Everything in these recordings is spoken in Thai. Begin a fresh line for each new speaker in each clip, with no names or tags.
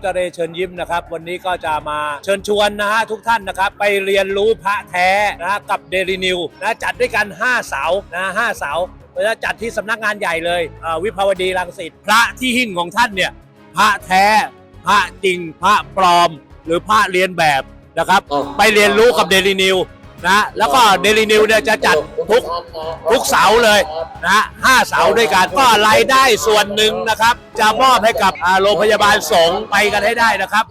เจเรเชิญยิ้มนะครับ วันนี้ก็จะมาเชิญชวนนะฮะทุกท่านนะครับไปเรียนรู้พระแท้นะฮะกับเดลินิวนะจัดด้วยกัน 5 เสานะห้าเสาเราจะจัดที่สำนักงานใหญ่เลยเอ่อวิภาวดีรังสิตพระที่หิ้งของท่านเนี่ยพระแท้ พระจริงพระปลอม หรือพระเรียนแบบนะครับ ไปเรียนรู้กับเดลินิว นะแล้วก็เดลินิวเนี่ยจะจัดทุกทุกเสาเลยนะห้าเสาด้วยกันก็รายได้ส่วนหนึ่งนะครับ จะมอบให้กับโรงพยาบาลสงฆ์ไปกันให้ได้นะครับ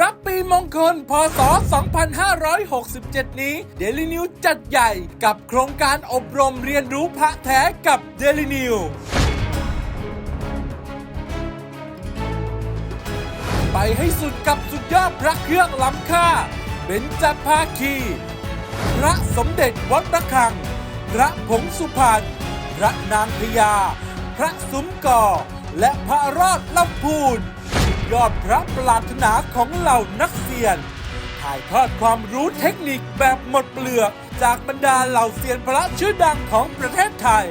รับปีมงคล พศ 2567 นี้ Daily New จัดใหญ่กับโครงการอบรมเรียนรู้พระแท้กับ Daily New ไปให้สุดกับสุดยอดพระเครื่องล้ำค่าเบญจภาคี พระสมเด็จวัดระฆัง พระผงสุพรรณ พระนางพญา พระสุมก่อ และพระรอดลำพูน ยอดพระปรารถนาของเหล่านักเสียน ถ่ายทอดความรู้เทคนิคแบบหมดเปลือก จากบรรดาเหล่าเซียนพระชื่อดังของประเทศไทย